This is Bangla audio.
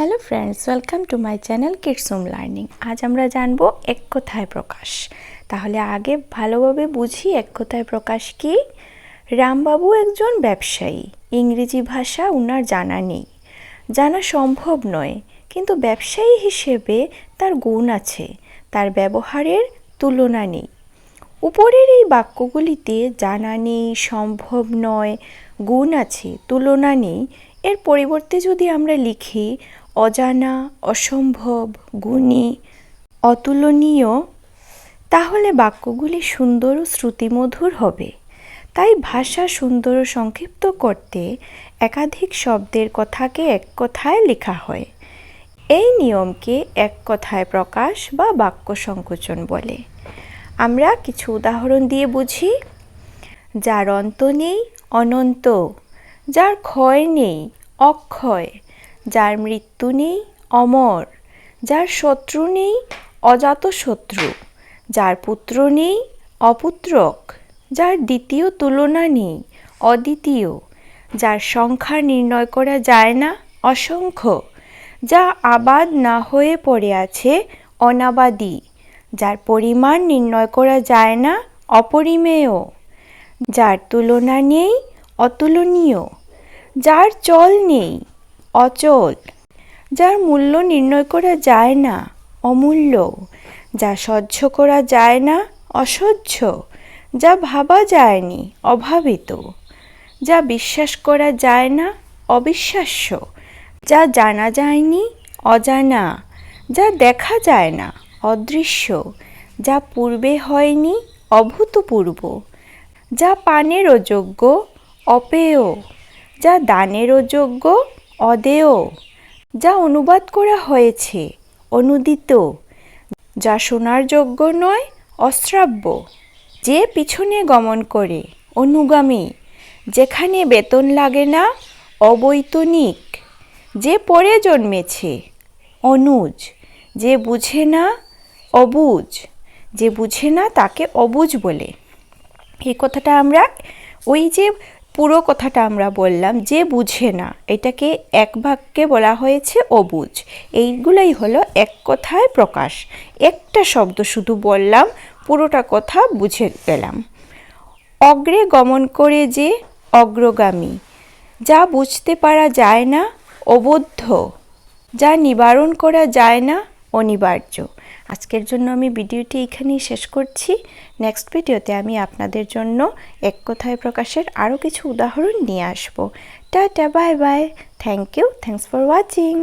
Hello friends welcome to my channel কিডসুম learning আজ আমরা জানব এক কথায় প্রকাশ। তাহলে আগে ভালোভাবে বুঝি এক কথায় প্রকাশ কি? রামবাবু একজন ব্যবসায়ী। ইংরেজি ভাষা উনার জানা নেই। জানা সম্ভব নয়, কিন্তু ব্যবসায়ী হিসেবে তার গুণ আছে, তার ব্যবহারের তুলনা নেই। উপরের এই বাক্যগুলিতে জানা নেই, সম্ভব নয়, গুণ আছে, তুলনা নেই, এর পরিবর্তে যদি আমরা লিখি অজানা, অসম্ভব, গুণী, অতুলনীয়, তাহলে বাক্যগুলি সুন্দর ও শ্রুতিমধুর হবে। তাই ভাষা সুন্দর ও সংক্ষিপ্ত করতে একাধিক শব্দের কথাকে এক কথায় লেখা হয়। এই নিয়মকে এক কথায় প্রকাশ বা বাক্য সংকোচন বলে। আমরা কিছু উদাহরণ দিয়ে বুঝি। যার অন্ত নেই, অনন্ত। যার ক্ষয় নেই, অক্ষয়। যার মৃত্যু নেই অমর, যার শত্রু নেই অজাত শত্রু, যার পুত্র নেই অপুত্রক, যার দ্বিতীয় তুলনা নেই অদ্বিতীয়, যার সংখ্যা নির্ণয় করা যায় না অসংখ্য, যা আবাদ না হয়ে পড়ে আছে অনাবাদী, যার পরিমাণ নির্ণয় করা যায় না অপরিমেয়, যার তুলনা নেই অতুলনীয়, যার চল নেই অচল, যার মূল্য নির্ণয় করা যায় না, অমূল্য, যা সহ্য করা যায় না, অসহ্য, যা ভাবা যায়নি, অভাবিত, যা বিশ্বাস করা যায় না, অবিশ্বাস্য, যা জানা যায়নি, অজানা, যা দেখা যায় না, অদৃশ্য, যা পূর্বে হয়নি, অভূতপূর্ব, যা পানেরও যোগ্য, অপেয়, যা দানেরও যোগ্য অদেয়, যা অনুবাদ করা হয়েছে, অনুদিত, যা শোনার যোগ্য নয়, অশ্রাব্য, যে পিছনে গমন করে, অনুগামী, যেখানে বেতন লাগে না, অবৈতনিক, যে পরে জন্মেছে, অনুজ, যে বুঝে না, অবুজ, যে বুঝে না তাকে অবুজ বলে। এই কথাটা আমরা ওই যে পুরো কথাটা আমরা বললাম যে বুঝে না। এটাকে এক বাক্যে বলা হয়েছে অবুজ এইগুলাই হলো এক কথায় প্রকাশ। একটা শব্দ শুধু বললাম, পুরোটা কথা বুঝে গেলাম অগ্রে গমন করে যে অগ্রগামী, যা বুঝতে পারা যায় না, অবদ্ধ, যা নিবারণ করা যায় না অনিবার্য। আজকের জন্য আমি ভিডিওটি এখানেই শেষ করছি। নেক্সট ভিডিওতে আমি আপনাদের জন্য এক কথায় প্রকাশের আরও কিছু উদাহরণ নিয়ে আসব। Tata, bye bye. Thank you thanks for watching